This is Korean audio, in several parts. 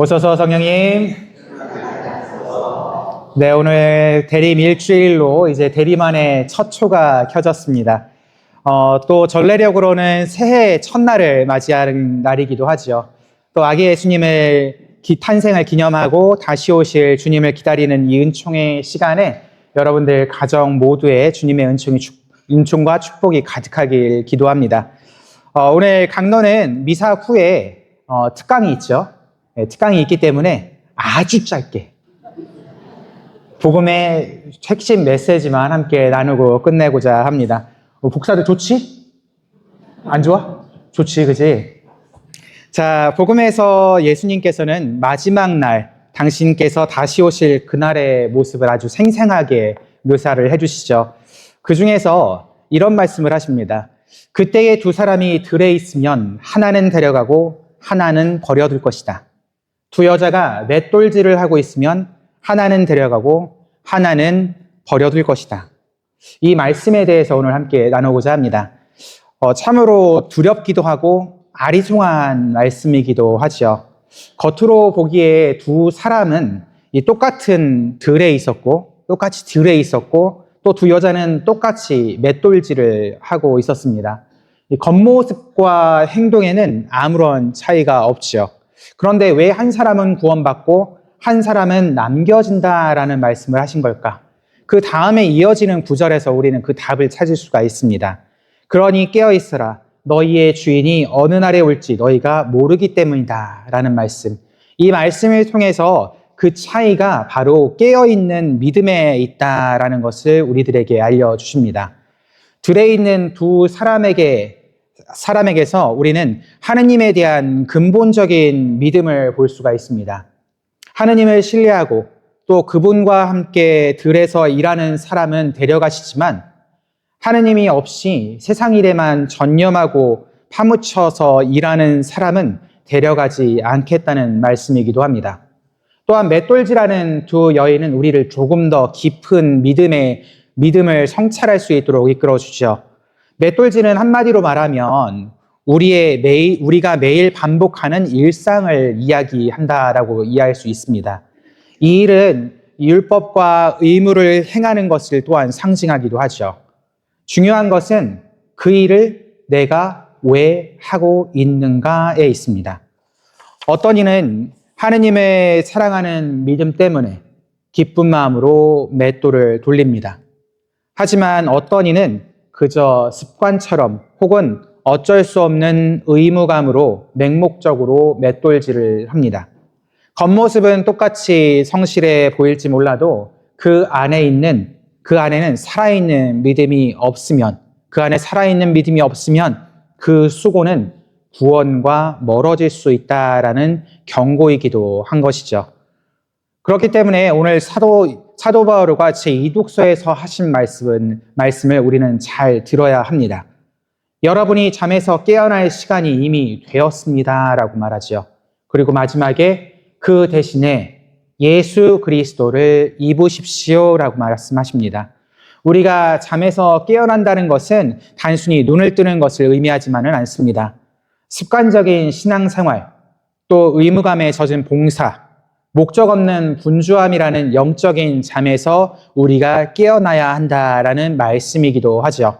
오소서 성령님. 네, 오늘 대림 일주일로 이제 대림안의 첫 초가 켜졌습니다. 어, 또 전례력으로는 새해 첫날을 맞이하는 날이기도 하죠. 또 아기 예수님을 기- 탄생을 기념하고 다시 오실 주님을 기다리는 이 은총의 시간에 여러분들 가정 모두에 주님의 은총이 축- 은총과 축복이 가득하길 기도합니다. 어, 오늘 강론은 미사 후에 어, 특강이 있죠. 네, 특강이 있기 때문에 아주 짧게 복음의 핵심 메시지만 함께 나누고 끝내고자 합니다. 어, 복사들 좋지? 안 좋아? 좋지, 그지? 자, 복음에서 예수님께서는 마지막 날 당신께서 다시 오실 그날의 모습을 아주 생생하게 묘사를 해주시죠. 그 중에서 이런 말씀을 하십니다. 그때에 두 사람이 들에 있으면 하나는 데려가고 하나는 버려둘 것이다. 두 여자가 맷돌질을 하고 있으면 하나는 데려가고 하나는 버려둘 것이다. 이 말씀에 대해서 오늘 함께 나누고자 합니다. 어, 참으로 두렵기도 하고 아리송한 말씀이기도 하죠. 겉으로 보기에 두 사람은 이 똑같은 들에 있었고, 똑같이 들에 있었고, 또 두 여자는 똑같이 맷돌질을 하고 있었습니다. 이 겉모습과 행동에는 아무런 차이가 없죠. 그런데 왜 한 사람은 구원받고 한 사람은 남겨진다라는 말씀을 하신 걸까? 그 다음에 이어지는 구절에서 우리는 그 답을 찾을 수가 있습니다. 그러니 깨어 있어라. 너희의 주인이 어느 날에 올지 너희가 모르기 때문이다. 라는 말씀. 이 말씀을 통해서 그 차이가 바로 깨어 있는 믿음에 있다라는 것을 우리들에게 알려주십니다. 들에 있는 두 사람에게 사람에게서 우리는 하느님에 대한 근본적인 믿음을 볼 수가 있습니다. 하느님을 신뢰하고 또 그분과 함께 들에서 일하는 사람은 데려가시지만 하느님이 없이 세상 일에만 전념하고 파묻혀서 일하는 사람은 데려가지 않겠다는 말씀이기도 합니다. 또한 맷돌지라는 두 여인은 우리를 조금 더 깊은 믿음의 믿음을 성찰할 수 있도록 이끌어 주죠. 맷돌지는 한마디로 말하면 우리의 매일 우리가 매일 반복하는 일상을 이야기한다라고 이해할 수 있습니다. 이 일은 율법과 의무를 행하는 것을 또한 상징하기도 하죠. 중요한 것은 그 일을 내가 왜 하고 있는가에 있습니다. 어떤 이는 하느님을 사랑하는 믿음 때문에 기쁜 마음으로 맷돌을 돌립니다. 하지만 어떤 이는 그저 습관처럼 혹은 어쩔 수 없는 의무감으로 맹목적으로 맷돌질을 합니다. 겉모습은 똑같이 성실해 보일지 몰라도 그 안에 있는 그 안에는 살아있는 믿음이 없으면 그 안에 살아있는 믿음이 없으면 그 수고는 구원과 멀어질 수 있다라는 경고이기도 한 것이죠. 그렇기 때문에 오늘 사도 사도 바울과 제 이독서에서 하신 말씀은 말씀을 우리는 잘 들어야 합니다. 여러분이 잠에서 깨어날 시간이 이미 되었습니다라고 말하지요. 그리고 마지막에 그 대신에 예수 그리스도를 입으십시오라고 말씀하십니다. 우리가 잠에서 깨어난다는 것은 단순히 눈을 뜨는 것을 의미하지만은 않습니다. 습관적인 신앙생활, 또 의무감에 젖은 봉사, 목적 없는 분주함이라는 영적인 잠에서 우리가 깨어나야 한다라는 말씀이기도 하죠.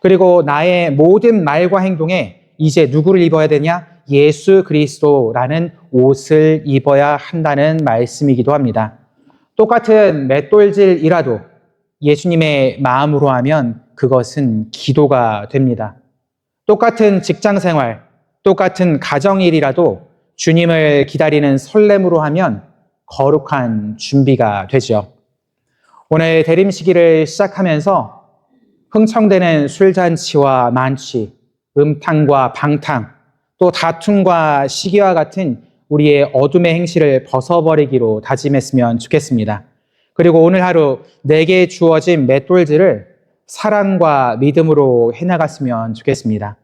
그리고 나의 모든 말과 행동에 이제 누구를 입어야 되냐? 예수 그리스도라는 옷을 입어야 한다는 말씀이기도 합니다. 똑같은 맷돌질이라도 예수님의 마음으로 하면 그것은 기도가 됩니다. 똑같은 직장 생활, 똑같은 가정일이라도 주님을 기다리는 설렘으로 하면 거룩한 준비가 되죠. 오늘 대림 시기를 시작하면서 흥청대는 술잔치와 만취, 음탕과 방탕, 또 다툼과 시기와 같은 우리의 어둠의 행실을 벗어버리기로 다짐했으면 좋겠습니다. 그리고 오늘 하루 내게 주어진 맷돌질을 사랑과 믿음으로 해나갔으면 좋겠습니다.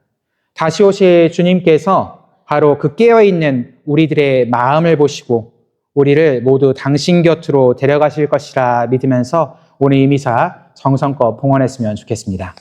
다시 오실 주님께서 바로 그 깨어있는 우리들의 마음을 보시고 우리를 모두 당신 곁으로 데려가실 것이라 믿으면서 오늘 이 미사 정성껏 봉헌했으면 좋겠습니다.